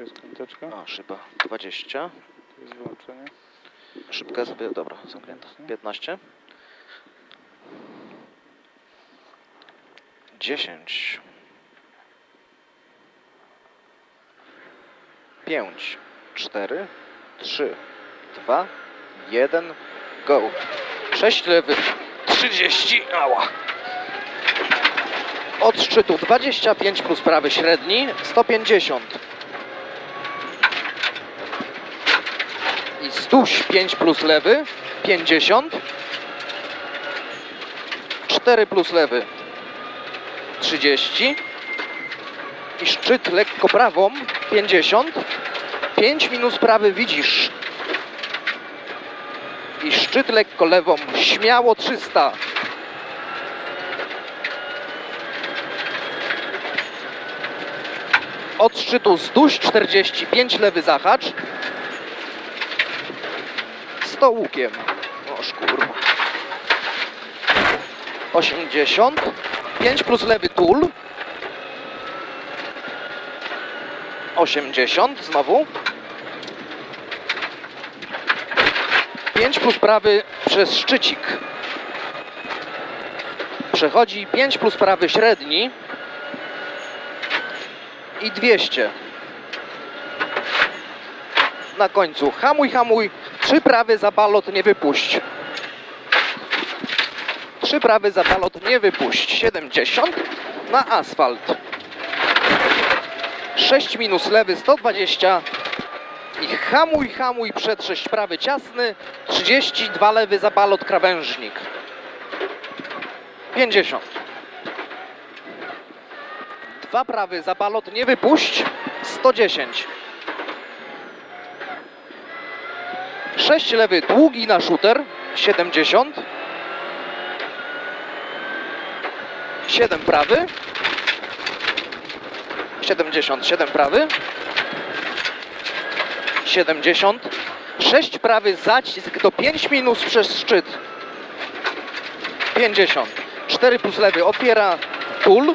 Jest kąteczka, O, szyba 20. to jest wyłączenie. Szybka sobie, dobra, zamknięta. 15. 10. 5, 4, 3, 2, 1, go. 6 lewy, 30, ała. Od szczytu 25 plus prawy średni, 150. I wzdłuż 5 plus lewy, 50. 4 plus lewy, 30. I szczyt lekko prawą, 50. 5 minus prawy widzisz. I szczyt lekko lewą, śmiało 300. Od szczytu wzdłuż 45 lewy zahacz. 100 łukiem. Oż kurwa. 80. 5 plus lewy tul. 80 znowu. 5 plus prawy przez szczycik. Przechodzi 5 plus prawy średni. I 200. Na końcu hamuj, hamuj. Trzy prawy za balot nie wypuść. Trzy prawy za balot nie wypuść. 70 na asfalt. 6 minus lewy 120 i hamuj, hamuj przed 6 prawy ciasny 32 lewy za balot krawężnik 50 Dwa prawy za balot nie wypuść 110 6 lewy długi na shooter 70 7 prawy. 77 prawy. 70 6 prawy zacisk do 5 minus przez szczyt. 50 4 plus lewy opiera tul.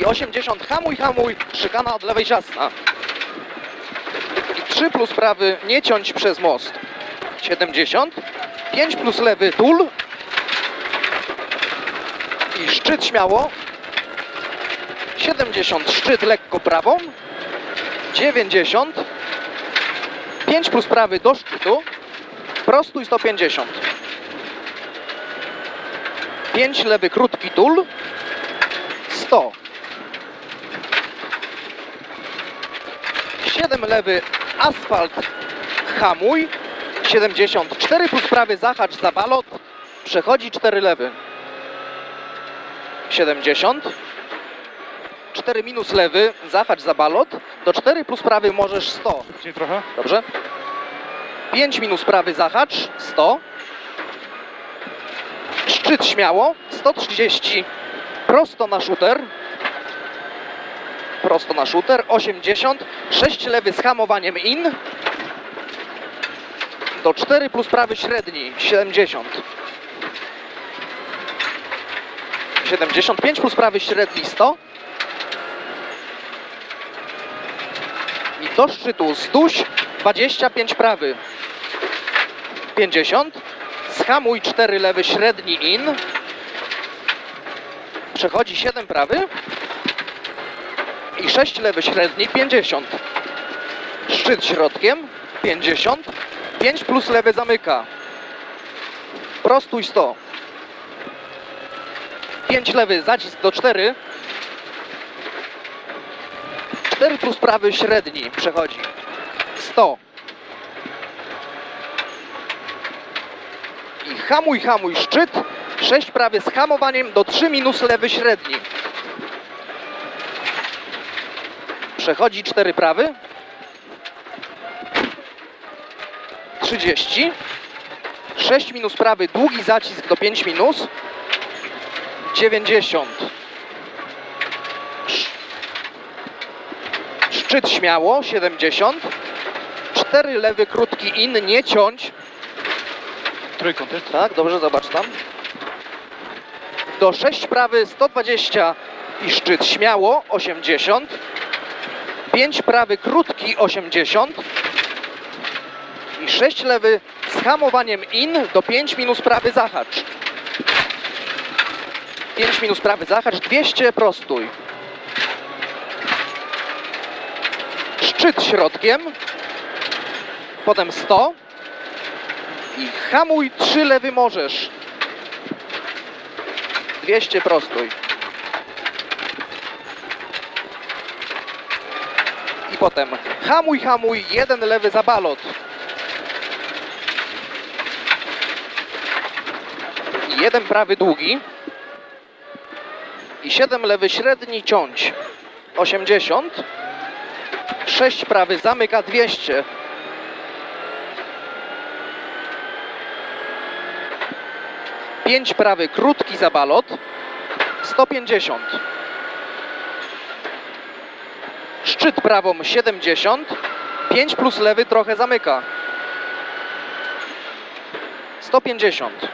I 80 hamuj hamuj szykana od lewej ciasna 3 plus prawy nie ciąć przez most. 70 5 plus lewy tul i szczyt śmiało. 70 szczyt lekko prawą. 90 5 plus prawy do szczytu. Prostój 150 5 lewy krótki tul 100 7 lewy asfalt hamuj 70 4 plus prawy zahacz za balot przechodzi 4 lewy 70 4 minus lewy, zahacz za balot, do 4 plus prawy możesz 100. Szybciej trochę. Dobrze? 5 minus prawy zahacz, 100. Szczyt śmiało, 130. Prosto na shooter. Prosto na shooter, 80. 6 lewy z hamowaniem in. Do 4 plus prawy średni, 70. 75 plus prawy średni, 100. I do szczytu wzdłuż 25 prawy 50 Schamuj 4 lewy średni in Przechodzi 7 prawy I 6 lewy średni 50 Szczyt środkiem 50 5 plus lewy zamyka Prostuj 100 5 lewy zacisk do 4 4 plus prawy średni przechodzi. 100. I hamuj, hamuj, szczyt. 6 prawy z hamowaniem do 3 minus lewy średni. Przechodzi 4 prawy. 30. 6 minus prawy, długi zacisk do 5 minus. 90. Szczyt śmiało, 70. 4 lewy, krótki in, nie ciąć. Trójkąt jest. Tak, dobrze, zobacz tam. Do 6 prawy, 120 i szczyt śmiało, 80. 5 prawy krótki 80 i 6 lewy z hamowaniem in do 5 minus prawy zahacz. 5 minus prawy zahacz, 200 prostój. Szczyt środkiem, potem 100 i hamuj 3 lewy możesz. 200 prostój. I potem hamuj, hamuj, jeden lewy za balot. Jeden prawy długi. I 7 lewy średni ciąć. 80. 6 prawy zamyka 200. Pięć prawy krótki za balot 150 szczyt prawą 70 5 plus lewy trochę zamyka. 150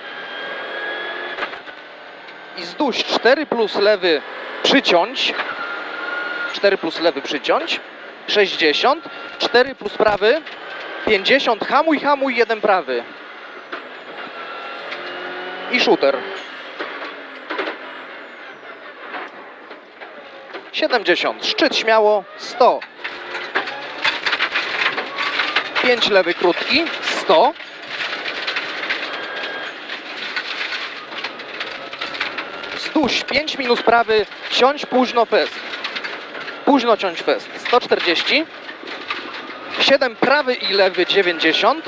i zduś 4 plus lewy przyciąć 4 plus lewy przyciąć 60 4 plus prawy 50 hamuj hamuj jeden prawy. I shooter 70 szczyt śmiało 100 5 lewy krótki 100 Stuś 5 minus prawy ciąć późno fest. Późno ciąć fest 140 7 prawy i lewy 90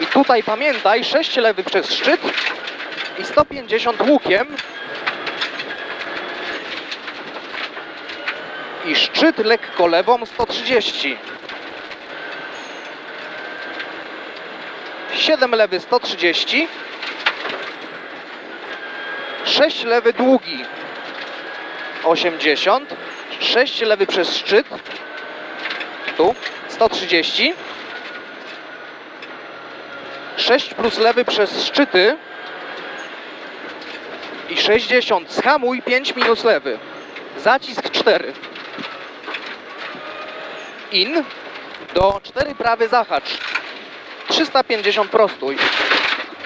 i tutaj pamiętaj 6 lewy przez szczyt i 150 łukiem i szczyt lekko lewą 130. 7 lewy 130. 6 lewy długi 80 6 lewy przez szczyt tu 130 6 plus lewy przez szczyty i 60 schamuj 5 minus lewy. Zacisk 4 in do 4 prawy zahacz. 350 prostój